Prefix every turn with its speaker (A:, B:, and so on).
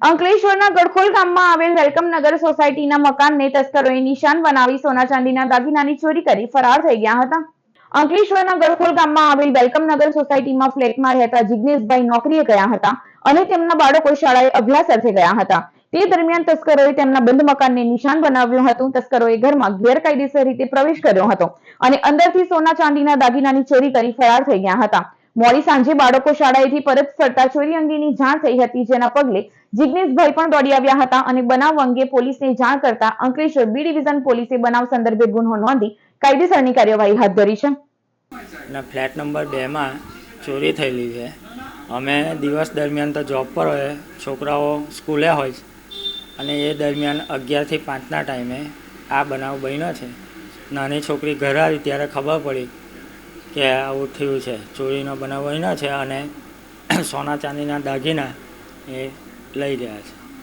A: અંકલેશ્વરના ગડખોલ ગામમાં આવેલ વેલકમ નગર સોસાયટીના મકાનને તસ્કરોએ નિશાન બનાવી સોના ચાંદીના દાગીનાની ચોરી કરી ફરાર થઈ ગયા હતા. અંકલેશ્વરના ગડખોલ ગામમાં આવેલ વેલકમ નગર સોસાયટીમાં ફ્લેટમાં રહેતા જિગ્નેશભાઈ નોકરીએ ગયા હતા અને તેમના બાળકો શાળાએ અભ્યાસ ગયા હતા. તે દરમિયાન તસ્કરોએ તેમના બંધ મકાનને નિશાન બનાવ્યું હતું. તસ્કરોએ ઘરમાં ગેરકાયદેસર રીતે પ્રવેશ કર્યો હતો અને અંદરથી સોના ચાંદીના દાગીનાની ચોરી કરી ફરાર થઈ ગયા હતા. મોડી સાંજે બાળકો શાળાએથી પરત ફરતા ચોરી અંગેની જાણ થઈ હતી, જેના પગલે જિગ્નેશભાઈ પણ દોડી આવ્યા હતા અને બનાવ અંગે પોલીસને જાણ કરતા અંકલેશ્વર બી ડિવિઝન પોલીસે બનાવ સંદર્ભે ગુનો નોંધી કાયદેસરની કાર્યવાહી હાથ ધરી છે.
B: ફ્લેટ નંબર બેમાં ચોરી થયેલી છે. અમે દિવસ દરમિયાન તો જોબ પર હોય, છોકરાઓ સ્કૂલે હોય છે. અને એ દરમિયાન અગિયારથી પાંચના ટાઈમે આ બનાવ બન્યો છે. નાની છોકરી ઘરે આવી ત્યારે ખબર પડી કે આવું થયું છે. ચોરીનો બનાવ બન્યો છે અને સોના ચાંદીના દાગીના એ લઈ ગયા છે.